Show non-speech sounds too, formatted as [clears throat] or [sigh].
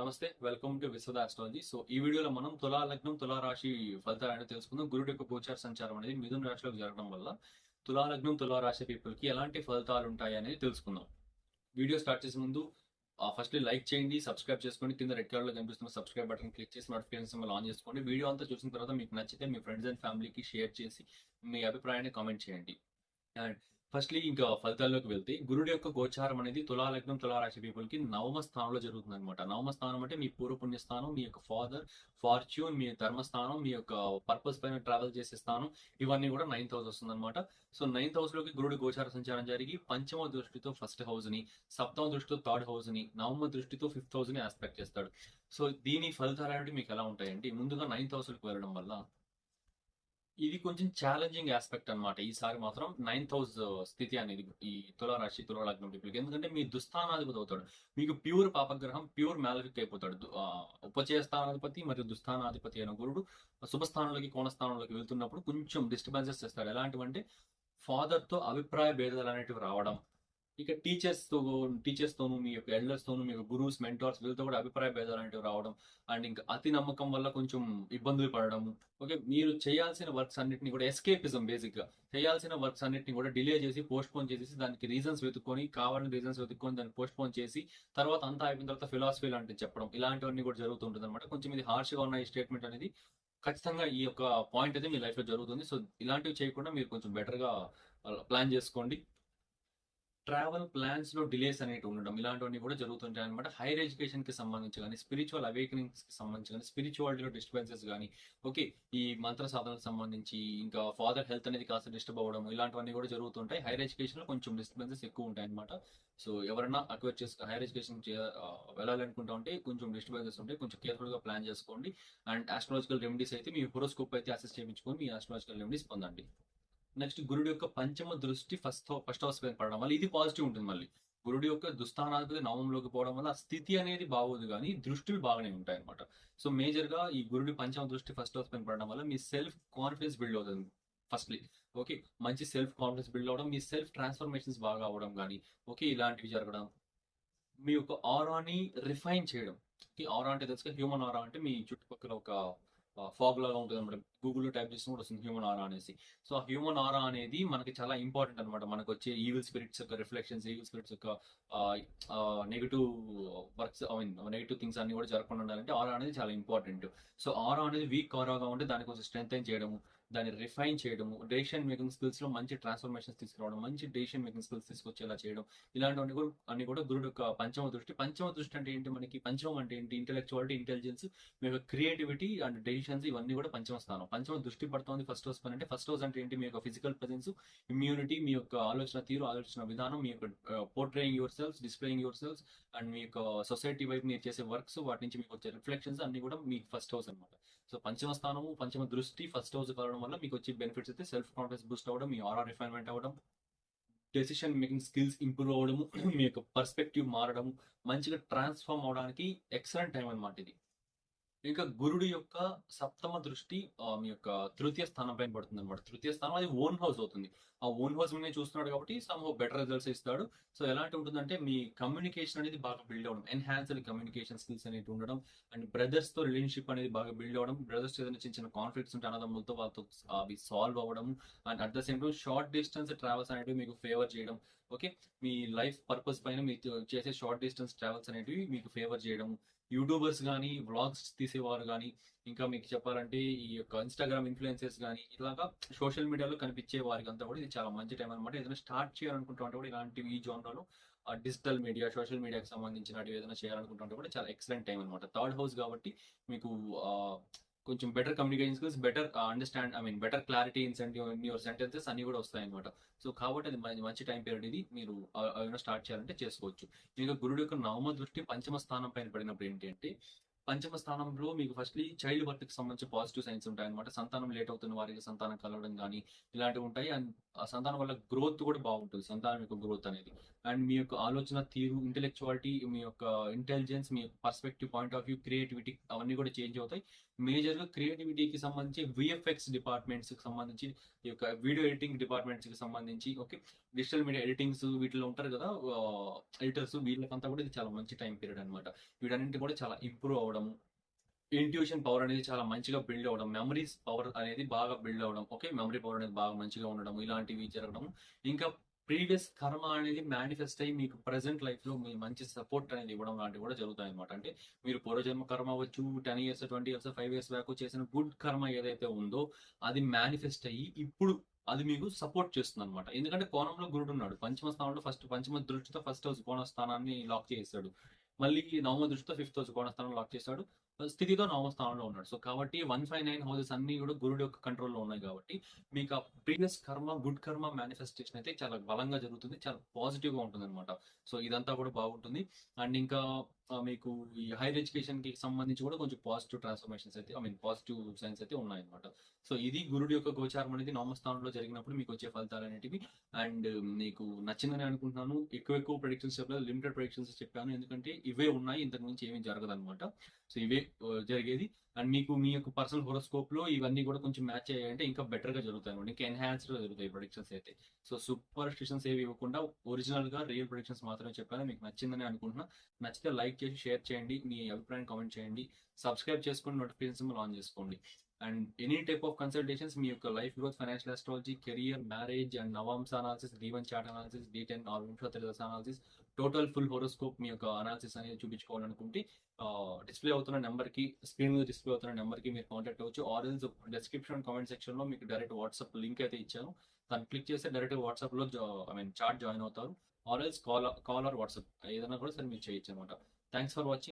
నమస్తే welcome to Vishwada astrology so ఈ వీడియోలో మనం తులా లగ్నం తులా రాశి ఫలితాలను తెలుసుకుందాం. గురుడు యొక్క గోచార సంచారం అనేది మిథున రాశిలోకి జరగడం వల్ల తులా లగ్నం తులా రాశి పీపుల్కి ఎలాంటి ఫలితాలు ఉంటాయి అనేది తెలుసుకుందాం. వీడియో స్టార్ట్ చేసే ముందు ఫస్ట్ లైక్ చేయండి సబ్స్క్రైబ్ చేసుకోండి. కింద రెడ్ కలర్లో కనిపిస్తున్న సబ్స్క్రైబ్ బటన్ క్లిక్ చేసి నోటిఫికేషన్ సింబల్ ఆన్ చేసుకోండి. వీడియో అంతా చూసిన తర్వాత మీకు నచ్చితే మీ ఫ్రెండ్స్ అండ్ ఫ్యామిలీకి షేర్ చేసి మీ అభిప్రాయాన్ని కామెంట్ చేయండి. అండ్ ఫస్ట్లీ ఇంకా ఫలితాల్లోకి వెళ్తే గురుడు యొక్క గోచారం అనేది తులాలగ్నం తులారాశి పీపుల్కి నవమ స్థానంలో జరుగుతుంది అనమాట నవమ స్థానం అంటే మీ పూర్వపుణ్య స్థానం మీ యొక్క ఫాదర్ ఫార్చ్యూన్ మీ ధర్మస్థానం మీ యొక్క పర్పస్ పైన ట్రావెల్ చేసే స్థానం ఇవన్నీ కూడా నైన్త్ హౌస్ వస్తుంది అనమాట సో నైన్త్ హౌస్లోకి గురుడు గోచార సంచారం జరిగి పంచమ దృష్టితో ఫస్ట్ హౌస్ని సప్తమ దృష్టితో థర్డ్ హౌస్ని నవమ దృష్టితో ఫిఫ్త్ హౌస్ని ఆస్పెక్ట్ చేస్తాడు. సో దీని ఫలితాలు అనేవి మీకు ఎలా ఉంటాయండి? ముందుగా నైన్త్ హౌస్లోకి వెళ్ళడం వల్ల ఇది కొంచెం ఛాలెంజింగ్ ఆస్పెక్ట్ అన్నమాట. ఈసారి మాత్రం నైన్త్ హౌస్ uh, స్థితి అనేది ఈ తులరాశి రాశి తులా ఎందుకంటే మీ దుస్థానాధిపతి అవుతాడు. మీకు ప్యూర్ పాపగ్రహం ప్యూర్ మ్యాలఫిక్ అయిపోతాడు. దు- ఉపచయ స్థానాధిపతి మరియు దుస్థానాధిపతి అయిన గురుడు శుభస్థానంలోకి కోణస్థానంలోకి వెళ్తున్నప్పుడు కొంచెం డిస్టర్బెన్సెస్ చేస్తాడు. ఎలాంటివంటే ఫాదర్తో అభిప్రాయ భేదాలు అనేటివి రావడం. ఇక టీచర్స్తో టీచర్స్ తోను మీ యొక్క ఎల్డర్స్ తోను మీ యొక్క గురువుస్ మెంటర్స్ వీళ్ళతో కూడా అభిప్రాయ భేదాలు అనేటివి రావడం అండ్ ఇంకా అతి నమ్మకం వల్ల కొంచెం ఇబ్బందులు పడడం. ఓకే మీరు చేయాల్సిన వర్క్స్ అన్నింటినీ కూడా ఎస్కేపిజం బేసిక్గా చేయాల్సిన వర్క్స్ అన్నింటినీ కూడా డిలే చేసి పోస్ట్ పోన్ చేసేసి దానికి రీజన్స్ వెతుక్కొని కావాలని రీజన్స్ వెతుక్కొని దాన్ని పోస్ట్ పోన్ చేసి తర్వాత అంతా అయిపోయిన తర్వాత ఫిలాసఫీ లాంటివి చెప్పడం. ఇలాంటివన్నీ కూడా జరుగుతుంటుంది అనమాట కొంచెం ఇది హార్ష్గా ఉన్న ఈ స్టేట్మెంట్ అనేది ఖచ్చితంగా ఈ యొక్క పాయింట్ అయితే మీ లైఫ్లో జరుగుతుంది. సో ఇలాంటివి చేయకుండా మీరు కొంచెం బెటర్గా ప్లాన్ చేసుకోండి. ట్రావెల్ ప్లాన్స్లో డిలేస్ అనేవి ఉండడం ఇలాంటివన్నీ కూడా జరుగుతుంటాయి అనమాట హైయర్ ఎడ్యుకేషన్కి సంబంధించి కానీ స్పిరిచువల్ అవేకనింగ్స్కి సంబంధించి కానీ స్పిరిచువాలిటీలో డిస్టర్బెన్సెస్ కానీ ఓకే ఈ మంత్ర సాధనకు సంబంధించి ఇంకా ఫాదర్ హెల్త్ అనేది కాస్త డిస్టర్బ్ అవ్వడం ఇలాంటివన్నీ కూడా జరుగుతుంటాయి. హైయర్ ఎడ్యుకేషన్లో కొంచెం డిస్టర్బెన్సెస్ ఎక్కువ ఉంటాయి అనమాట సో ఎవరైనా అక్వైర్ చేసి హైయర్ ఎడ్యుకేషన్ వెళ్ళాలనుకుంటా ఉంటే కొంచెం డిస్టర్బెన్సెస్ ఉంటాయి. కొంచెం కేర్ఫుల్గా ప్లాన్ చేసుకోండి. అండ్ ఆస్ట్రాలజికల్ రెమెడీస్ అయితే మీ హోరోస్కోప్ అయితే అసెస్ చేయించుకొని మీ ఆస్ట్రాలజికల్ రెమెడీస్ పొందండి. నెక్స్ట్ గురుడు యొక్క పంచమ దృష్టి ఫస్ట్ ఫస్ట్ హౌస్ పైన పడడం వల్ల ఇది పాజిటివ్ ఉంటుంది మళ్ళీ. గురుడు యొక్క దుస్థానాధిపతి నవంలోకి పోవడం వల్ల స్థితి అనేది బాగోదు కానీ దృష్టిలు బాగానే ఉంటాయి అనమాట సో మేజర్గా ఈ గురుడి పంచమ దృష్టి ఫస్ట్ హౌస్ పైన పడడం వల్ల మీ సెల్ఫ్ కాన్ఫిడెన్స్ బిల్డ్ అవుతుంది ఫస్ట్లీ. ఓకే మంచి సెల్ఫ్ కాన్ఫిడెన్స్ బిల్డ్ అవడం మీ సెల్ఫ్ ట్రాన్స్ఫర్మేషన్స్ బాగా అవడం కానీ ఓకే ఇలాంటివి జరగడం మీ యొక్క ఆరాని రిఫైన్ చేయడం. ఆరా అంటే తెలుసు హ్యూమన్ ఆరా అంటే మీ చుట్టుపక్కల ఒక ఫాగ్ లాగా ఉంటుంది అనమాట గూగుల్లో టైప్ చేసిన కూడా వస్తుంది హ్యూమన్ ఆరా అనేసి. సో ఆ హ్యూమన్ ఆరా అనేది మనకి చాలా ఇంపార్టెంట్ అనమాట మనకు వచ్చే ఈవిల్ స్పిరిట్స్ యొక్క రిఫ్లెక్షన్స్ ఈవిల్ స్పిరిట్స్ యొక్క negative works I mean negative things అన్ని కూడా జరగకుండా ఉండాలంటే ఆరా అనేది చాలా ఇంపార్టెంట్ సో ఆరా అనేది వీక్ ఆరాగా ఉంటే దాన్ని కొంచెం స్ట్రెంగ్ చేయడము దాన్ని రిఫైన్ చేయడము డెసిషన్ మేకింగ్ స్కిల్స్లో మంచి ట్రాన్స్ఫర్మేషన్స్ తీసుకురావడం మంచి డెసిషన్ మేకింగ్ స్కిల్స్ తీసుకొచ్చేలా చేయడం ఇలాంటివన్నీ కూడా అన్ని కూడా గురుడు యొక్క పంచమ దృష్టి. పంచమ దృష్టి అంటే ఏంటి మనకి? పంచమం అంటే ఏంటి? ఇంటెలెక్చువాలిటీ ఇంటెలిజెన్స్ మీ యొక్క క్రియేటివిటీ అండ్ డెసిషన్స్ ఇవన్నీ కూడా పంచమ స్థానం. పంచమ దృష్టి పడుతుంది ఫస్ట్ హౌస్ పని అంటే ఫస్ట్ హౌస్ అంటే ఏంటి? మీ యొక్క ఫిజికల్ ప్రజెన్స్ ఇమ్యూనిటీ మీ యొక్క ఆలోచన తీరు ఆలోచన విధానం మీ యొక్క portraying your selves displaying your selves and మీ యొక్క సొసైటీ వైపు మీరు చేసే వర్క్స్ వాటి నుంచి మీకు వచ్చే రిఫ్లెక్షన్స్ అన్ని కూడా మీ ఫస్ట్ హౌస్ అనమాట సో పంచమ స్థానము పంచమ దృష్టి ఫస్ట్ హౌస్ కలవడం వల్ల మీకు వచ్చే బెనిఫిట్స్ అయితే సెల్ఫ్ కాన్ఫిడెన్స్ బూస్ట్ అవ్వడం మీ ఆరా రిఫైన్మెంట్ అవ్వడం డెసిషన్ మేకింగ్ స్కిల్స్ ఇంప్రూవ్ అవ్వడము [clears throat] మీ యొక్క పర్స్పెక్టివ్ మారడం మంచిగా ట్రాన్స్ఫార్మ్ అవడానికి ఎక్సలెంట్ టైం అనమాట ఇది. ఇంకా గురుడు యొక్క సప్తమ దృష్టి మీ యొక్క తృతీయ స్థానం పైన పడుతుంది అనమాట తృతీయ స్థానం అది ఓన్ హౌస్ అవుతుంది. ఆ ఓన్ హౌస్ మీద చూస్తున్నాడు కాబట్టి సమ్ బెటర్ రిజల్ట్స్ ఇస్తాడు. సో ఎలాంటి ఉంటుందంటే మీ కమ్యూనికేషన్ అనేది బాగా బిల్డ్ అవ్వడం ఎన్హాన్స్డ్ కమ్యూనికేషన్ స్కిల్స్ అనేవి ఉండడం అండ్ బ్రదర్స్తో రిలేషన్షిప్ అనేది బాగా బిల్డ్ అవ్వడం బ్రదర్స్ ఏదైనా చిన్న చిన్న కాన్ఫ్లిక్ట్స్ ఉంటే అన్నదమ్ములతో వాళ్ళతో అవి సాల్వ్ అవ్వడం and at the same time short distance travels అనేవి మీకు ఫేవర్ చేయడం ఓకే మీ లైఫ్ పర్పస్ పైన మీరు చేసే షార్ట్ డిస్టెన్స్ ట్రావెల్స్ అనేటివి మీకు ఫేవర్ చేయడం యూట్యూబర్స్ కానీ వ్లాగ్స్ తీసేవారు కానీ ఇంకా మీకు చెప్పాలంటే ఈ యొక్క ఇన్స్టాగ్రామ్ ఇన్ఫ్లుయెన్సెస్ కానీ ఇలాగా సోషల్ మీడియాలో కనిపించే వారికి అంతా కూడా ఇది చాలా మంచి టైం అనమాట ఏదైనా స్టార్ట్ చేయాలనుకుంటుంటే కూడా ఇలాంటివి ఈ జోన్లో డిజిటల్ మీడియా సోషల్ మీడియాకి సంబంధించినవి ఏదైనా చేయాలనుకుంటుంటే కూడా చాలా ఎక్సలెంట్ టైం అనమాట థర్డ్ హౌస్ కాబట్టి మీకు కొంచెం better communication skills better understand I mean better clarity in centi in your sentences అన్ని కూడా వస్తాయి అనమాట సో కాబట్టి అది మంచి- టైం పీరియడ్ ఇది. మీరు ఏమైనా స్టార్ట్ చేయాలంటే చేసుకోవచ్చు. ఇంకా గురుడు యొక్క నవమ దృష్టి పంచమ స్థానం పైన పడినప్పుడు ఏంటి అంటే పంచమ స్థానంలో మీకు ఫస్ట్లీ చైల్డ్ బర్త్కి సంబంధించి పాజిటివ్ సైన్స్ ఉంటాయి అనమాట సంతానం లేట్ అవుతున్న వారికి సంతానం కలవడం కానీ ఇలాంటివి ఉంటాయి. అండ్ ఆ సంతానం వల్ల గ్రోత్ కూడా బాగుంటుంది. సంతానం యొక్క గ్రోత్ అనేది. అండ్ మీ యొక్క ఆలోచన తీరు ఇంటెలెక్చువాలిటీ మీ యొక్క intelligence me perspective point of view creativity అవన్నీ కూడా చేంజ్ అవుతాయి. మేజర్గా క్రియేటివిటీకి సంబంధించి విఎఫ్ఎక్స్ డిపార్ట్మెంట్స్కి సంబంధించి ఈ యొక్క వీడియో ఎడిటింగ్ డిపార్ట్మెంట్స్కి సంబంధించి ఓకే? డిజిటల్ మీడియా ఎడిటింగ్స్ వీటిలో ఉంటారు కదా ఎడిటర్స్ వీళ్ళకంతా కూడా ఇది చాలా మంచి టైం పీరియడ్ అనమాట వీటన్నింటి కూడా చాలా ఇంప్రూవ్ అవ్వడం ఇంట్యూషన్ పవర్ అనేది చాలా మంచిగా బిల్డ్ అవ్వడం మెమరీస్ పవర్ అనేది బాగా బిల్డ్ అవడం ఓకే? మెమరీ పవర్ అనేది బాగా మంచిగా ఉండడం ఇలాంటివి జరగడం. ఇంకా ప్రీవియస్ కర్మ అనేది మేనిఫెస్ట్ అయ్యి మీకు ప్రెసెంట్ లైఫ్లో మీ మంచి సపోర్ట్ అనేది ఇవ్వడం లాంటివి కూడా జరుగుతాయి అనమాట అంటే మీరు పూర్వజన్మ కర్మ అవ్వచ్చు ten years twenty years five years back చేసిన గుడ్ కర్మ ఏదైతే ఉందో అది మేనిఫెస్ట్ అయ్యి ఇప్పుడు అది మీకు సపోర్ట్ చేస్తుంది అనమాట ఎందుకంటే కోణంలో గురుడు ఉన్నాడు. పంచమ స్థానంలో ఫస్ట్ పంచమ దృష్టితో ఫస్ట్ హౌస్ కోణ స్థానాన్ని లాక్ చేస్తాడు మళ్ళీ నవమ దృష్టితో ఫిఫ్త్ హౌస్ గోడ స్థానంలో లాక్ చేస్తాడు స్థితితో నవమ స్థానంలో ఉన్నాడు. సో కాబట్టి వన్ ఫైవ్ నైన్ హౌసెస్ అన్ని కూడా గురుడు యొక్క కంట్రోల్లో ఉన్నాయి కాబట్టి మీకు ఆ ప్రీవియస్ కర్మ గుడ్ కర్మ మేనిఫెస్టేషన్ అయితే చాలా బలంగా జరుగుతుంది. చాలా పాజిటివ్గా ఉంటుంది అనమాట సో ఇదంతా కూడా బాగుంటుంది. అండ్ ఇంకా మీకు ఈ హైయర్ ఎడ్యుకేషన్కి సంబంధించి కూడా కొంచెం పాజిటివ్ ట్రాన్స్ఫర్మేషన్స్ అయితే ఐ మీన్ పాజిటివ్ సైన్స్ అయితే ఉన్నాయన్నమాట. సో ఇది గురుడు యొక్క గోచారం అనేది నవమ స్థానంలో జరిగినప్పుడు మీకు వచ్చే ఫలితాలు అనేటివి. అండ్ um, మీకు నచ్చిందని అనుకుంటున్నాను. ఎక్కువ ఎక్కువ ప్రొడిక్షన్స్ చెప్పలేదు. లిమిటెడ్ ప్రొడిక్షన్స్ చెప్పాను. ఎందుకంటే ఇవే ఉన్నాయి. ఇంతకు మించి ఏమీ జరగదు అనమాట సో ఇవే జరిగేది. అండ్ మీకు మీ యొక్క పర్సనల్ హోరోస్కోప్లో ఇవన్నీ కూడా కొంచెం మ్యాచ్ అయ్యాయంటే ఇంకా బెటర్గా జరుగుతాయి అనమాట ఇంకా ఎన్హాన్స్డ్గా జరుగుతాయి ప్రొడిక్షన్స్ అయితే. సో సూపర్ స్టిషన్స్ ఏవి ఇవ్వకుండా ఒరిజినల్గా రియల్ ప్రొడిక్షన్స్ మాత్రమే చెప్పాను మీకు నచ్చిందని అనుకుంటున్నా. నచ్చితే లైక్ చేసి షేర్ చేయండి. మీ అభిప్రాయం కామెంట్ చేయండి. సబ్స్క్రైబ్ చేసుకొని నోటిఫికేషన్ ఆన్ చేసుకోండి. And any type of consultations మీ యొక్క life growth financial astrology career marriage and navamsa analysis D one chart analysis D ten or dasha analysis total full horoscope మీ యొక్క analysis అనేది చూపించుకోవాలనుకుంటే display అవుతున్న నెంబర్కి screen మీద display అవుతున్న నెంబర్కి మీరు కాంటాక్ట్ అవ్వచ్చు. ఆర్ఎల్స్ డిస్క్రిప్షన్ కామెంట్ సెక్షన్లో మీకు డైరెక్ట్ వాట్సాప్ లింక్ అయితే ఇచ్చాను. దాన్ని క్లిక్ చేస్తే డైరెక్ట్ వాట్సాప్లో ఐ మీన్ చార్ట్ జాయిన్ అవుతారు. Arrange call call or WhatsApp ఏదైనా కూడా సరే మీరు చేయొచ్చు అనమాట థ్యాంక్స్ ఫర్ వాచింగ్